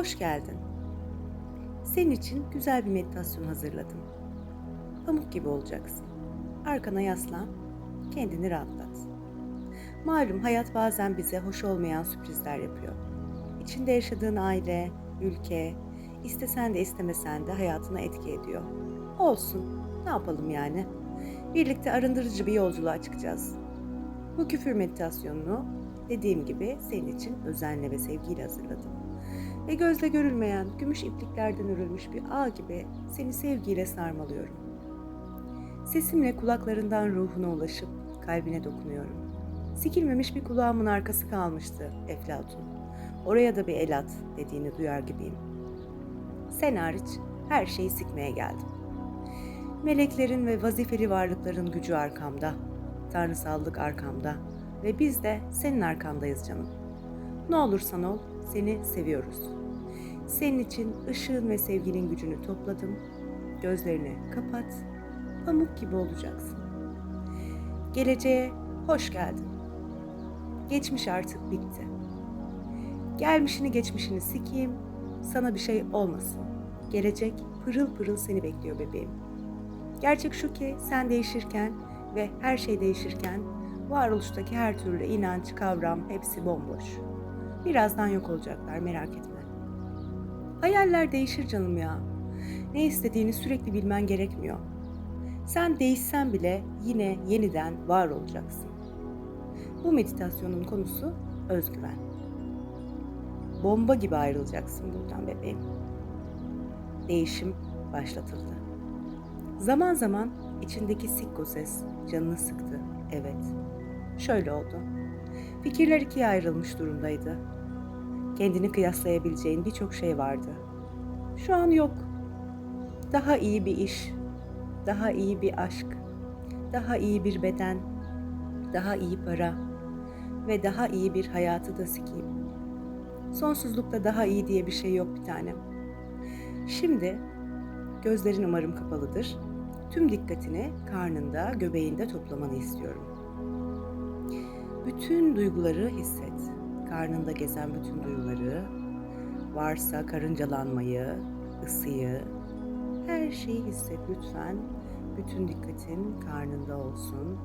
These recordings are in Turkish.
Hoş geldin. Senin için güzel bir meditasyon hazırladım. Pamuk gibi olacaksın. Arkana yaslan, kendini rahatlat. Malum hayat bazen bize hoş olmayan sürprizler yapıyor. İçinde yaşadığın aile, ülke, istesen de istemesen de hayatına etki ediyor. Olsun, ne yapalım yani? Birlikte arındırıcı bir yolculuğa çıkacağız. Bu küfür meditasyonunu dediğim gibi senin için özenle ve sevgiyle hazırladım. Ve gözle görülmeyen gümüş ipliklerden örülmüş bir ağ gibi seni sevgiyle sarmalıyorum. Sesimle kulaklarından ruhuna ulaşıp kalbine dokunuyorum. Sikilmemiş bir kulağımın arkası kalmıştı Eflatun. Oraya da bir el at dediğini duyar gibiyim. Sen hariç her şeyi sikmeye geldim. Meleklerin ve vazifeli varlıkların gücü arkamda, tanrısallık arkamda ve biz de senin arkandayız canım. Ne olursan ol, seni seviyoruz. Senin için ışığın ve sevginin gücünü topladım. Gözlerini kapat, pamuk gibi olacaksın. Geleceğe hoş geldin. Geçmiş artık bitti. Gelmişini geçmişini sikeyim, sana bir şey olmasın. Gelecek pırıl pırıl seni bekliyor bebeğim. Gerçek şu ki sen değişirken ve her şey değişirken varoluştaki her türlü inanç, kavram hepsi bomboş. Birazdan yok olacaklar merak etme. Hayaller değişir canım ya. Ne istediğini sürekli bilmen gerekmiyor. Sen değişsen bile yine yeniden var olacaksın. Bu meditasyonun konusu özgüven. Bomba gibi ayrılacaksın buradan bebeğim. Değişim başlatıldı. Zaman zaman içindeki sikko ses canını sıktı. Evet. Şöyle oldu. Fikirler ikiye ayrılmış durumdaydı. Kendini kıyaslayabileceğin birçok şey vardı. Şu an yok. Daha iyi bir iş, daha iyi bir aşk, daha iyi bir beden, daha iyi para ve daha iyi bir hayatı da sikeyim. Sonsuzlukta daha iyi diye bir şey yok bir tanem. Şimdi gözlerin umarım kapalıdır. Tüm dikkatini karnında, göbeğinde toplamanı istiyorum. Bütün duyguları hisset. Karnında gezen bütün duyguları, varsa karıncalanmayı, ısıyı, her şeyi hisset lütfen. Bütün dikkatin karnında olsun.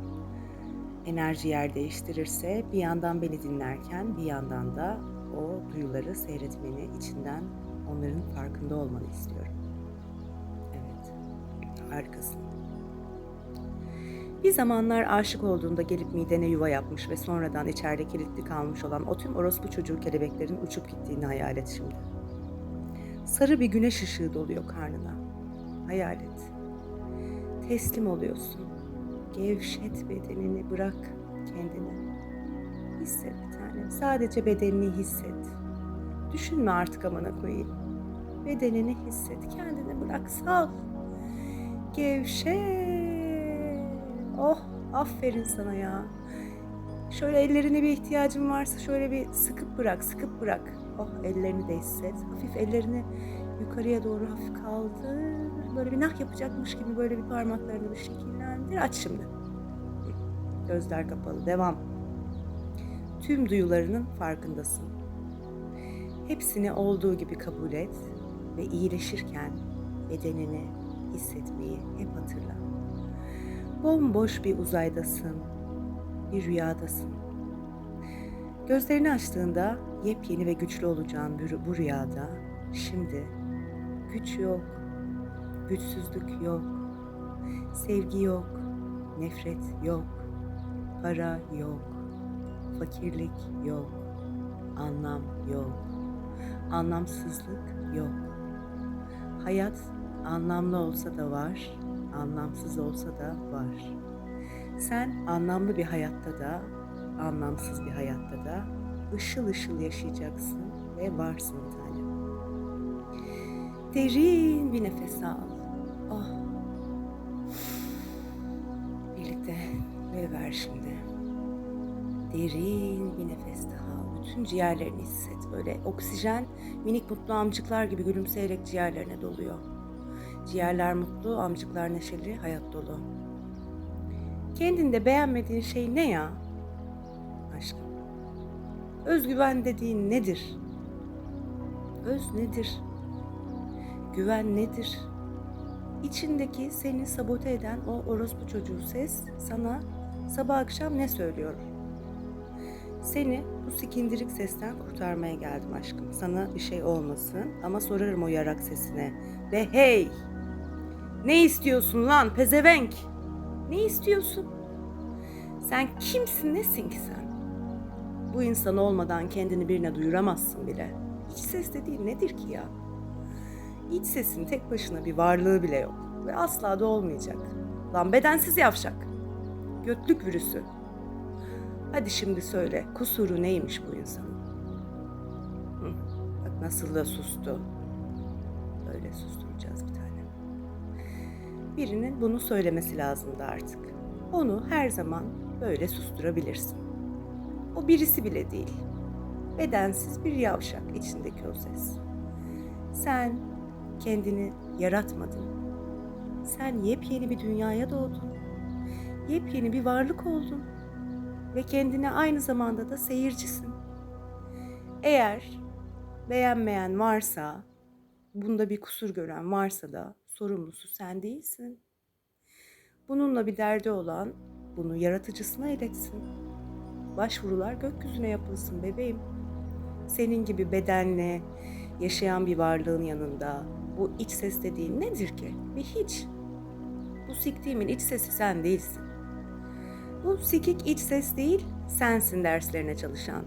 Enerji yer değiştirirse bir yandan beni dinlerken bir yandan da o duyuları seyretmeni, içinden onların farkında olmanı istiyorum. Evet, harikasın. Bir zamanlar aşık olduğunda gelip midene yuva yapmış ve sonradan içeride kilitli kalmış olan o tüm orospu çocuğu kelebeklerin uçup gittiğini hayal et şimdi. Sarı bir güneş ışığı doluyor karnına. Hayal et. Teslim oluyorsun. Gevşet bedenini, bırak kendini. Hisset bir tane. Sadece bedenini hisset. Düşünme artık amına koyayım. Bedenini hisset. Kendini bırak. Sal. Gevşet. Oh aferin sana ya. Şöyle ellerine bir ihtiyacın varsa şöyle bir sıkıp bırak, sıkıp bırak. Oh ellerini de hisset. Hafif ellerini yukarıya doğru hafif kaldır. Böyle bir nah yapacakmış gibi böyle bir parmaklarını bir şekillendir. Aç şimdi. Gözler kapalı. Devam. Tüm duyularının farkındasın. Hepsini olduğu gibi kabul et ve iyileşirken bedenini hissetmeyi hep hatırla. Bomboş bir uzaydasın, bir rüyadasın. Gözlerini açtığında yepyeni ve güçlü olacağın bu, rüyada şimdi güç yok, güçsüzlük yok, sevgi yok, nefret yok, para yok, fakirlik yok, anlam yok, anlamsızlık yok. Hayat anlamlı olsa da var, anlamsız olsa da var. Sen anlamlı bir hayatta da, anlamsız bir hayatta da ışıl ışıl yaşayacaksın ve varsın tane. Derin bir nefes al. Oh. Birlikte ve ver şimdi. Derin bir nefes daha. Bütün ciğerlerini hisset. Böyle oksijen minik mutlu amcıklar gibi gülümseyerek ciğerlerine doluyor. Ciğerler mutlu, amcıklar neşeli, hayat dolu. Kendinde beğenmediğin şey ne ya? Aşkım. Özgüven dediğin nedir? Öz nedir? Güven nedir? İçindeki seni sabote eden o orospu çocuğu ses sana sabah akşam ne söylüyor? Seni bu sikindirik sesten kurtarmaya geldim aşkım. Sana bir şey olmasın ama sorarım o yarak sesine. Ve hey! Ne istiyorsun lan pezevenk? Ne istiyorsun? Sen kimsin nesin ki sen? Bu insan olmadan kendini birine duyuramazsın bile. İç ses dediğin nedir ki ya? İç sesin tek başına bir varlığı bile yok. Ve asla da olmayacak. Lan bedensiz yavşak. Götlük virüsü. Hadi şimdi söyle, kusuru neymiş bu insanın? Hı, bak nasıl da sustu. Bir tane. Birinin bunu söylemesi lazımdı artık. Onu her zaman böyle susturabilirsin. O birisi bile değil. Bedensiz bir yavşak içindeki o ses. Sen kendini yaratmadın. Sen yepyeni bir dünyaya doğdun. Yepyeni bir varlık oldun. Ve kendine aynı zamanda da seyircisin. Eğer beğenmeyen varsa, bunda bir kusur gören varsa da sorumlusu sen değilsin. Bununla bir derdi olan bunu yaratıcısına iletsin. Başvurular gökyüzüne yapılsın bebeğim. Senin gibi bedenle yaşayan bir varlığın yanında bu iç ses dediğin nedir ki? Bir hiç. Bu siktiğimin iç sesi sen değilsin. Bu sikik iç ses değil, sensin derslerine çalışan.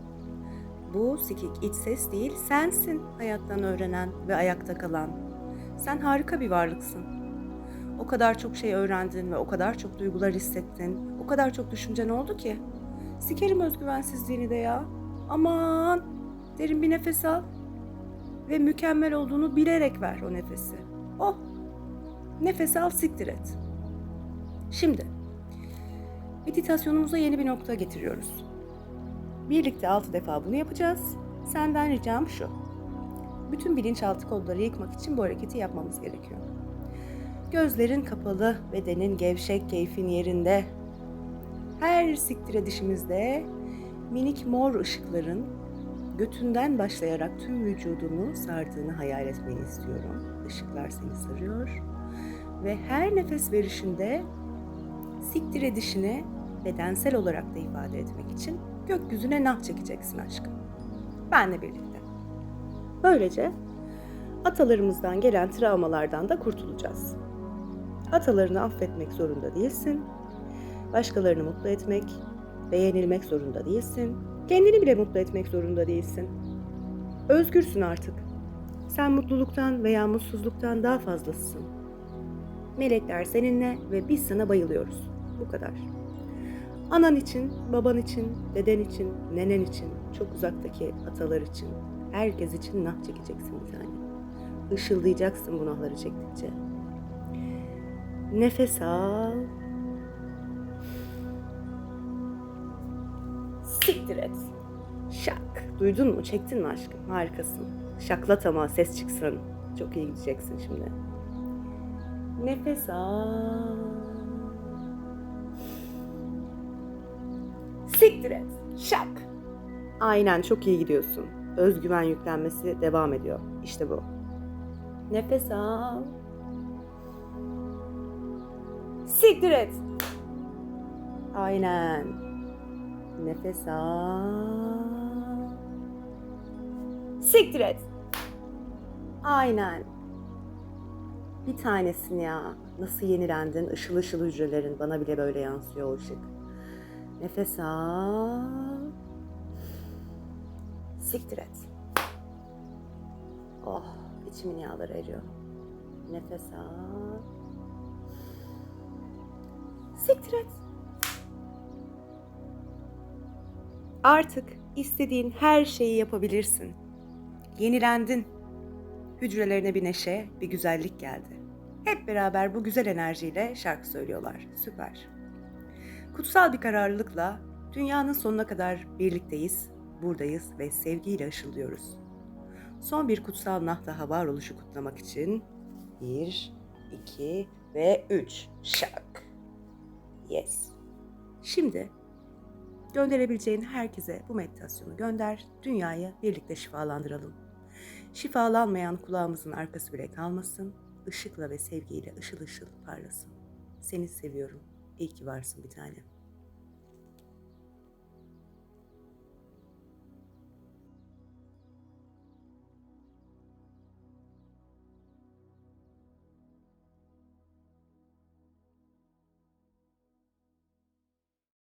Bu sikik iç ses değil, sensin hayattan öğrenen ve ayakta kalan. Sen harika bir varlıksın. O kadar çok şey öğrendin ve o kadar çok duygular hissettin. O kadar çok düşüncen oldu ki. Sikerim özgüvensizliğini de ya. Aman derin bir nefes al. Ve mükemmel olduğunu bilerek ver o nefesi. Oh nefes al siktir et. Şimdi meditasyonumuza yeni bir nokta getiriyoruz. Birlikte altı defa bunu yapacağız. Senden ricam şu. Bütün bilinçaltı kodları yıkmak için bu hareketi yapmamız gerekiyor. Gözlerin kapalı, bedenin gevşek, keyfin yerinde. Her siktire dişimizde minik mor ışıkların götünden başlayarak tüm vücudunu sardığını hayal etmeni istiyorum. Işıklar seni sarıyor. Ve her nefes verişinde siktir edişini bedensel olarak da ifade etmek için gökyüzüne nah çekeceksin aşkım. Benle birlikte. Böylece atalarımızdan gelen travmalardan da kurtulacağız. Atalarını affetmek zorunda değilsin. Başkalarını mutlu etmek, beğenilmek zorunda değilsin. Kendini bile mutlu etmek zorunda değilsin. Özgürsün artık. Sen mutluluktan veya mutsuzluktan daha fazlasısın. Melekler seninle ve biz sana bayılıyoruz. Bu kadar. Anan için, baban için, deden için, nenen için, çok uzaktaki atalar için, herkes için nah çekeceksin bir. Işıldayacaksın bu nahları çektikçe. Nefes al. Siktir et. Şak. Duydun mu? Çektin mi aşkım? Harikasın. Şaklat ama ses çıksın. Çok iyi gideceksin şimdi. Nefes al. Siktir et. Şak. Aynen çok iyi gidiyorsun. Özgüven yüklenmesi devam ediyor. İşte bu. Nefes al. Siktir et. Aynen. Nefes al. Siktir et. Aynen. Bir tanesin ya. Nasıl yenilendin? Işıl ışıl hücrelerin. Bana bile böyle yansıyor o ışık. Nefes al. Siktir et. Oh, içimin yağları eriyor. Nefes al. Siktir et. Artık istediğin her şeyi yapabilirsin. Yenilendin. Hücrelerine bir neşe, bir güzellik geldi. Hep beraber bu güzel enerjiyle şarkı söylüyorlar. Süper. Kutsal bir kararlılıkla dünyanın sonuna kadar birlikteyiz, buradayız ve sevgiyle ışıldıyoruz. Son bir kutsal nah daha varoluşu kutlamak için bir, iki ve üç. Şak. Yes. Şimdi gönderebileceğin herkese bu meditasyonu gönder. Dünyayı birlikte şifalandıralım. Şifalanmayan kulağımızın arkası bile kalmasın. Işıkla ve sevgiyle ışıl ışıl parlasın. Seni seviyorum. İyi ki varsın bir tanem.